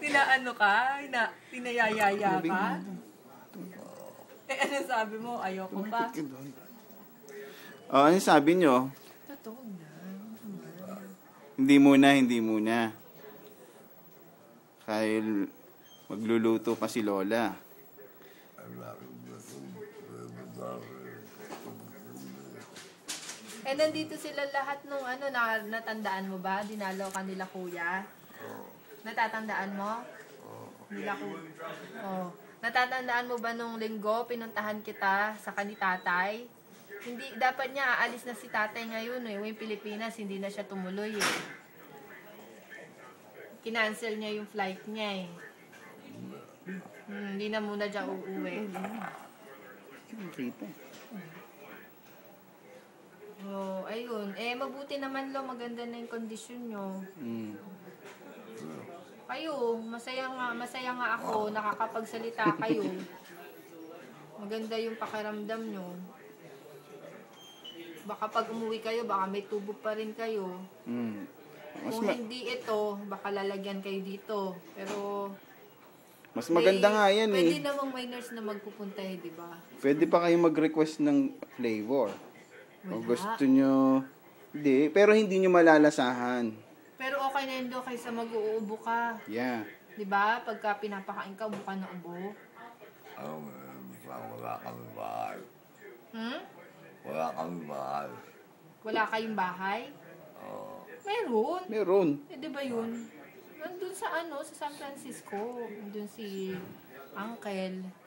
Tina ano ka? Tina, tinayayaya ka? Eh, ano sabi mo? Ayoko pa. Oh, ano sabi nyo? Totoo na. Hindi muna, hindi muna. Kaya magluluto pa si Lola. Eh, nandito sila lahat nung ano, na, natandaan mo ba? Dinalaw ka nila kuya? Natatandaan mo? Nila ku Oh. Natatandaan mo ba nung linggo, pinuntahan kita sa kani tatay? Hindi, dapat niya aalis na si tatay ngayon eh. Yung Pilipinas, hindi na siya tumuloy eh. Kinancel niya yung flight niya eh. Hmm, hindi na muna siya uuwi. Ayun. Eh, mabuti naman lo, maganda na yung kondisyon nyo. Mm. Kayo, masaya nga, masaya nga ako, nakakapagsalita kayo. Maganda yung pakiramdam nyo. Baka pag umuwi kayo, baka may tubo pa rin kayo. Mm. Mas, Kung hindi ito, baka lalagyan kayo dito. Pero, mas maganda may- nga yan Pwede eh. namang may nurse na magpupunta eh, di ba? Pwede pa kayo mag-request ng flavor. O Wala. gusto nyo... Hindi, pero hindi nyo malalasahan. Pero okay na yun do, kaysa mag-uubo ka. Yeah. Di ba? Pagka pinapakain ka, ubo ka na ubo. Wala kami bahay. Hmm? Wala kami bahay. Wala kayong bahay? Oo. Meron. Meron. Eh, di ba yun? Nandun sa ano, sa San Francisco. Nandun si Uncle.